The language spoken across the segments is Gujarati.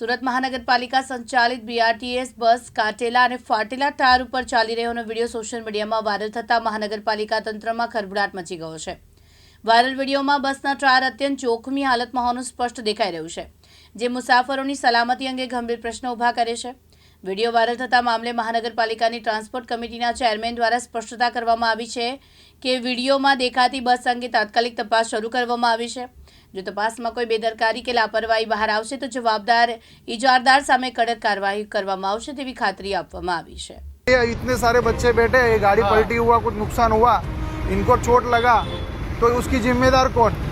સુરત મહાનગરપાલિકા સંચાલિત બીઆરટીએસ બસ કાટેલા અને ફાટેલા ટાયર ઉપર ચાલી રહ્યોનો વીડિયો સોશિયલ મીડિયામાં વાયરલ થતાં મહાનગરપાલિકા તંત્રમાં ખરભડાટ મચી ગયો છે. વાયરલ વિડીયોમાં બસના ટાયર અત્યંત જોખમી હાલતમાં હોવાનું સ્પષ્ટ દેખાઈ રહ્યું છે, જે મુસાફરોની સલામતી અંગે ગંભીર પ્રશ્નો ઊભા કરે છે. વિડીયો વાયરલ થતા મામલે મહાનગરપાલિકાની ટ્રાન્સપોર્ટ કમિટીના ચેરમેન દ્વારા સ્પષ્ટતા કરવામાં આવી છે કે વિડીયોમાં દેખાતી બસ અંગે તાત્કાલિક તપાસ શરૂ કરવામાં આવી છે જો તપાસમાં કોઈ બેદરકારી કે લાપરવાહી બહાર આવશે તો જવાબદાર ઇજારદાર સામે કડક કાર્યવાહી કરવામાં આવશે તેવી ખાતરી આપવામાં આવી છે ये इतने सारे बच्चे बैठे ये गाड़ी पलटी हुआ कुछ नुकसान हुआ इनको चोट लगा तो उसकी जिम्मेदार कौन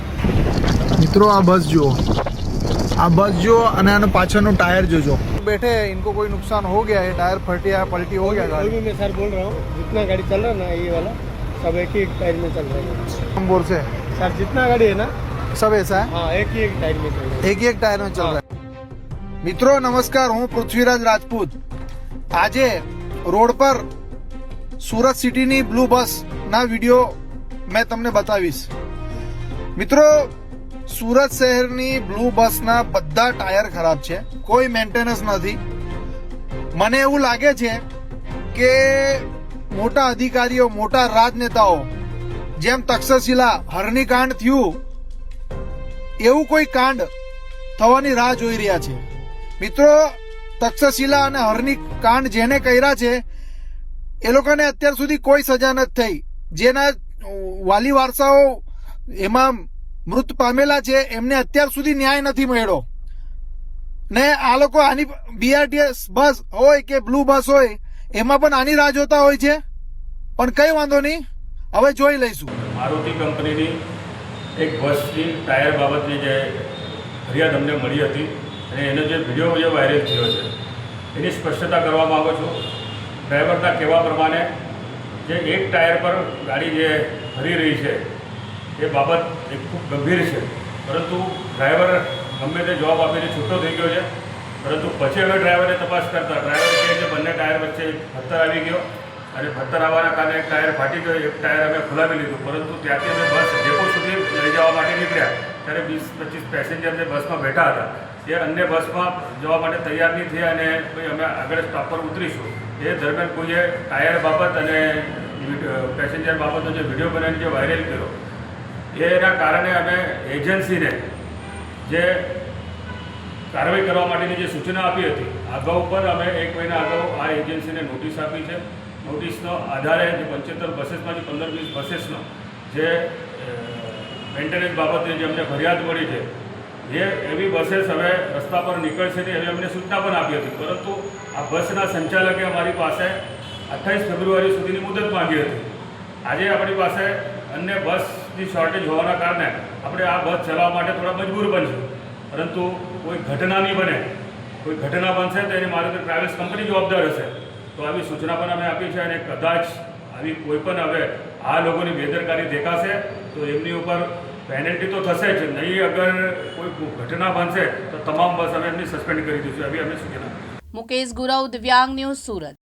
મિત્રો આ બસ જુઓ આ બસ જુઓ અને આનો પાછળનું ટાયર જોજો बैठे हैं इनको कोई नुकसान हो गया है टायर फटी है पलटी हो गया अभी गाड़ी भी मैं सर बोल रहा हूँ जितना गाड़ी चल रहा है ना ये वाला सब एक ही एक टायर में चल रहा है हम बोल से सर जितना गाड़ी है ना सब ऐसा है हाँ एक ही एक टायर में चल रहा है એક એક ટાયર में चल रहा है મિત્રો નમસ્કાર હું પૃથ્વીરાજ રાજપૂત આજે રોડ પર સુરત સિટીની બ્લુ બસ ના વિડીયો મેં તમને બતાવીશ મિત્રો સુરત શહેરની બ્લુ બસના બધા ટાયર ખરાબ છે. કોઈ મેન્ટેનન્સ નથી. મને એવું લાગે છે કે મોટા અધિકારીઓ, મોટા રાજનેતાઓ, જેમ તક્ષશિલા, હરણીકાંડ થયું, એવું કોઈ કાંડ થવાની રાહ જોઈ રહ્યા છે. મિત્રો, તક્ષશિલા અને હરની કાંડ જેને કર્યા છે, એ લોકોને અત્યાર સુધી કોઈ સજા નથી થઈ. જેના વાલી વારસાઓ એમાં મૃત પામેલા છે, એમને અત્યાર સુધી ન્યાય નથી મળ્યો. ને આ લોકો આની બીઆરટીએસ બસ હોય કે બ્લુ બસ હોય, એમાં પણ આની રાહ જોતા હોય છે. પણ કઈ વાંધો નહીં, હવે જોઈ લઈશું. મારુતિ કંપનીની એક બસની ટાયર બાબતની જે ફરિયાદ અમને મળી હતી અને એનો જે વીડિયો જે વાયરલ થયો છે, એની સ્પષ્ટતા કરવા માગો છું. ડ્રાઈવરના કહેવા પ્રમાણે જે એક ટાયર પર ગાડી જે ફરી રહી છે એ બાબત એક ખૂબ ગંભીર છે. પરંતુ ડ્રાઈવર ગમે તે જવાબ આપીને છૂટો થઈ ગયો છે. પરંતુ પછી હવે ડ્રાઈવરે તપાસ કરતા, ડ્રાઈવર કહે છે, બંને ટાયર વચ્ચે ભત્તર આવી ગયો. અને પથ્થર આવવાના કારણે એક ટાયર ફાટી ગયો, એક ટાયર અમે ખોલાવી લીધું. પરંતુ ત્યાંથી અમે બસ ડેપો સુધી લઈ જવા માટે નીકળ્યા. ત્યારે વીસ પચીસ પેસેન્જર જે બસમાં બેઠા હતા એ અન્ય બસમાં જવા માટે તૈયાર નહીં થયા અને ભાઈ અમે આગળ સ્ટોપ પર ઉતરીશું. એ દરમિયાન કોઈએ ટાયર બાબત અને પેસેન્જર બાબતનો જે વીડિયો બનાવીને જે વાયરલ કર્યો એના કારણે અમે એજન્સીને જે કાર્યવાહી કરવા માટેની જે સૂચના આપી હતી અગાઉ પર અમે એક મહિના અગાઉ આ એજન્સીને નોટિસ આપી છે. નોટિસનો આધારે જે પંચોતેર બસેસમાંથી પંદર વીસ બસેસનો જે મેન્ટેનન્સ બાબતે જે અમને ફરિયાદ મળી છે જે એવી બસેસ હવે રસ્તા પર નીકળશે ને એવી અમને સૂચના પણ આપી હતી. પરંતુ આ બસના સંચાલકે અમારી પાસે અઠ્ઠાવીસ ફેબ્રુઆરી સુધીની મુદત માંગી હતી. આજે આપણી પાસે અન્ય બસની શોર્ટેજ હોવાના કારણે આપણે આ બસ ચલાવવા માટે થોડા મજબૂર બનશું. પરંતુ કોઈ ઘટના નહીં બને. કોઈ ઘટના બનશે તો એની મારુતિ ટ્રાવેલ્સ કંપની જવાબદાર હશે. તો આવી સૂચના પણ અમે આપી છે અને કદાચ આવી કોઈ પણ હવે આ લોકોની બેદરકારી દેખાશે, તો એમની ઉપર પેનલ્ટી તો થશે જ. નહીં અગર કોઈ ઘટના બનશે તો તમામ બસ અમે એમની સસ્પેન્ડ કરી દઈશું. આવી અમે સૂચના મુકેશ ગુરવ, દિવ્યાંગ ન્યૂઝ સુરત.